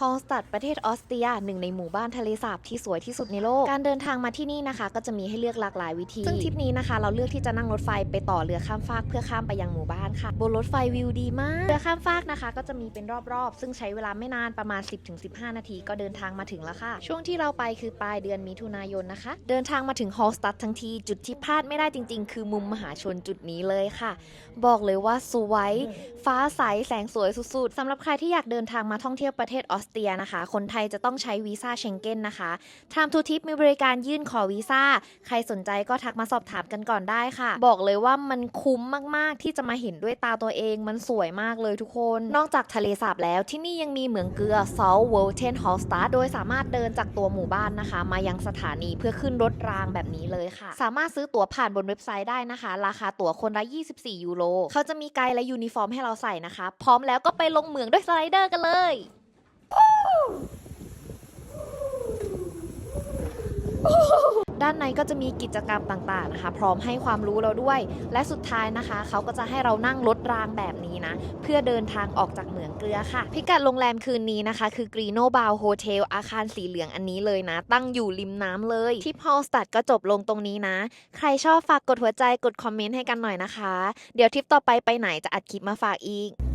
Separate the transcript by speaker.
Speaker 1: ฮอลสตัดประเทศออสเตรียหนึ่งในหมู่บ้านทะเลสาบที่สวยที่สุดในโลก การเดินทางมาที่นี่นะคะ ก็จะมีให้เลือกหลากหลายวิธี ซึ่งทริปนี้นะคะ เราเลือกที่จะนั่งรถไฟไปต่อเรือข้ามฟากเพื่อข้ามไปยังหมู่บ้านค่ะ บนรถไฟวิวดีมาก เรือข้ามฟากนะคะ ก็จะมีเป็นรอบๆ ซึ่งใช้เวลาไม่นานประมาณ 10-15 นาทีก็เดินทางมาถึงแล้วค่ะ ช่วงที่เราไปคือปลายเดือนมิถุนายนนะคะ เดินทางมาถึงฮอลสตัดทั้งทีจุดที่พลาดไม่ได้จริง ๆ คือมุมมหาชนจุดนี้เลยค่ะ บอกเลยว่าสวยฟ้าใสแสงสวยสุดๆสำหรับใครที่อยากเดินทางมาท่องเที่ยวประเทศออสเตียนะคะ คนไทยจะต้องใช้วีซ่าเชงเก้นนะคะทามทูทิปมีบริการยื่นขอวีซ่า ใครสนใจก็ทักมาสอบถามกันก่อนได้ค่ะ บอกเลยว่ามันคุ้มมากๆที่จะมาเห็นด้วยตาตัวเอง มันสวยมากเลยทุกคน นอกจากทะเลสาบแล้วที่นี่ยังมีเหมืองเกลือ Salt w o l t e n h o l s t a โดยสามารถเดินจากตัวหมู่บ้านนะคะ มายังสถานีเพื่อขึ้นรถรางแบบนี้เลยค่ะ สามารถซื้อตั๋วผ่านบนเว็บไซต์ได้นะคะ ราคาตั๋วคนละ 24 ยูโรเขาจะมีไกด์และยูนิฟอร์มให้เราใส่นะคะ พร้อมแล้วก็ไปลงเหมืองด้วยสไลเดอร์กันเลย ด้านในก็จะมีกิจกรรมต่างๆนะคะ พร้อมให้ความรู้เราด้วย และสุดท้ายนะคะ เขาก็จะให้เรานั่งรถรางแบบนี้นะ เพื่อเดินทางออกจากเหมืองเกลือค่ะ พิกัดโรงแรมคืนนี้นะคะ คือกรีโนบาวโฮเทลอาคารสีเหลืองอันนี้เลยนะ ตั้งอยู่ริมน้ำเลยที่พอลสตัดก็จบลงตรงนี้นะ ใครชอบฝากกดหัวใจกดคอมเมนต์ให้กันหน่อยนะคะ เดี๋ยวทริปต่อไปไปไหนจะอัดคลิปมาฝากอีก